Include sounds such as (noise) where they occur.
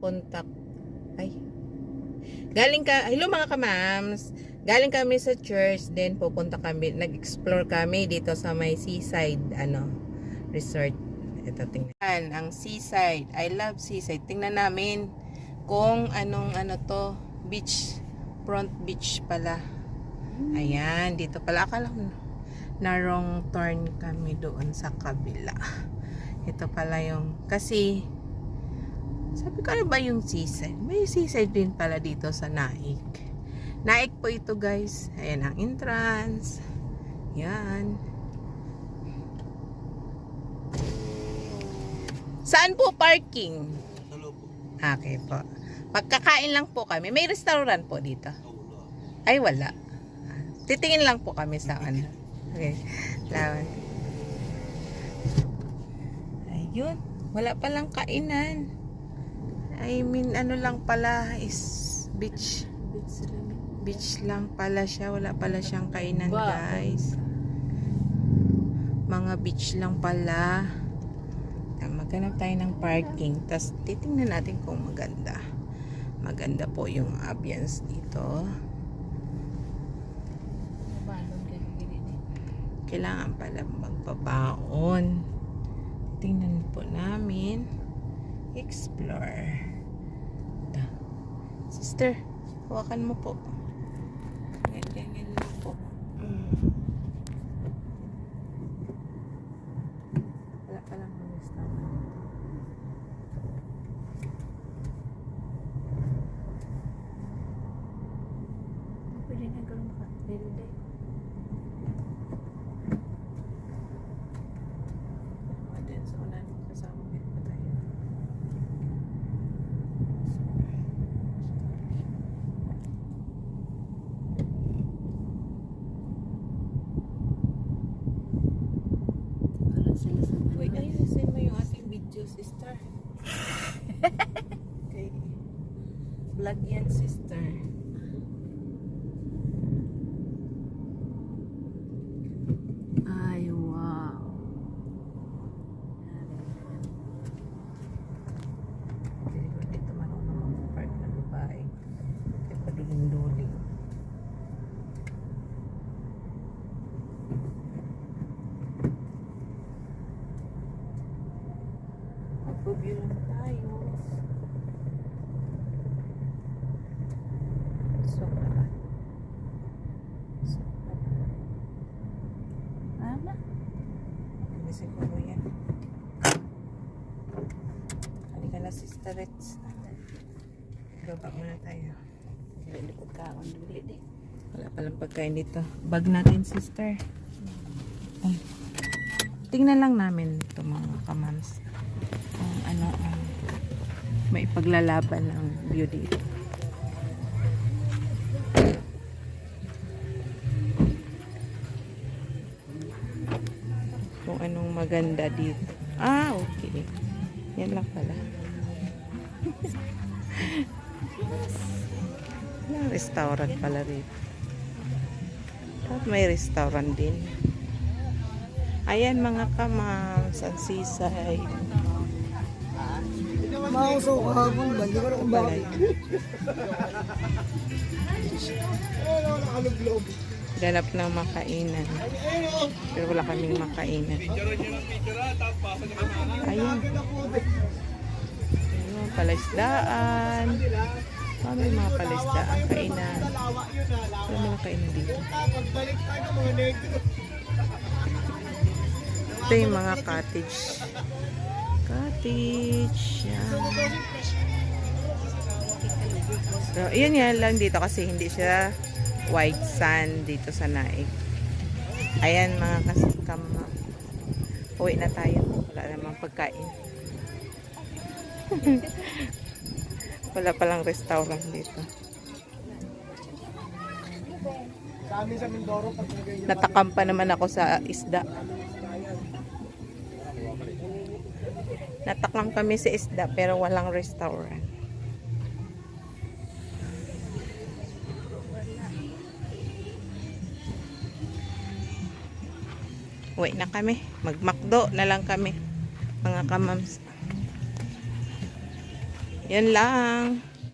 contact. Ay. Galing ka, hello mga kamams. Galing kami sa church, then pupunta kami, nag-explore kami dito sa may seaside, ano, resort. Ito, tingnan. Ang seaside. I love seaside. Tingnan namin kung anong, ano to, beach, front beach pala. Ayan, dito pala. Akala ko na wrong turn kami doon sa kabila. Ito pala yung, kasi, sabi ko, ano ba yung seaside? May seaside din pala dito sa Naik. Naik po ito guys. Ayan ang entrance. Yan. Saan po parking? Okay po. Pagkakain lang po kami. May restaurant po dito. Ay, wala. Titingin lang po kami sa ano. Okay. Lawan. Ayun. Wala palang kainan. I mean, ano lang pala is beach. Beach lang pala siya. Wala pala siyang kainan, guys. Mga beach lang pala. Maghanap tayo ng parking. Tapos, titingnan natin kung maganda. Maganda po yung ambience dito. Kailangan pala magbabaon. Tingnan po namin. Explore. Sister, hawakan mo po. Ganyan, ganyan lang po. Mm. Wala pa lang mga restaurant. Pwede na gano'n ka. Pwede. Ayan, sa ulan. Kasama din pa tayo. Para sila sa Uy, ayun, send mo yung ating video, sister. okay. Vlog yan, sister. Ay, wow. Very good. Dito marunong mag-park na babae. Kaya paduling-duling. Mag-review lang tayo. So, naman. So, naman. Ama? Hindi siguro yan. Halika na, Sister Reds. Baba muna tayo. Dili ko kaon dili di. Wala palang pagkain dito. Bag natin, sister. Ay. Tingnan lang namin ito mga kamams. Kung ano ang may paglalaban ng view dito. Maganda dito. Ah, okay. Yan lang pala. Restaurant pala rito. At may restaurant din. Ayan mga kamams, ang seaside. Mauso ka kung ba? Hindi ko na kung bakit. Balay. Ganap ng makainan. Pero wala kaming makainan. Ayan. Ayan, palaisdaan. Ah, may mga palaisdaan, kainan. Wala mga kainan dito. Ito yung mga cottage. Cottage. Yan. So, yun yan lang dito kasi hindi siya white sand dito sa Naik. Ayan mga kasikam. Uwi na tayo. Wala namang pagkain. (laughs) Wala palang restaurant dito. Natakam pa naman ako sa isda. Natakam kami sa isda pero walang restaurant. Uwi na kami. Magmakdo na lang kami. Mga kamams. Yan lang.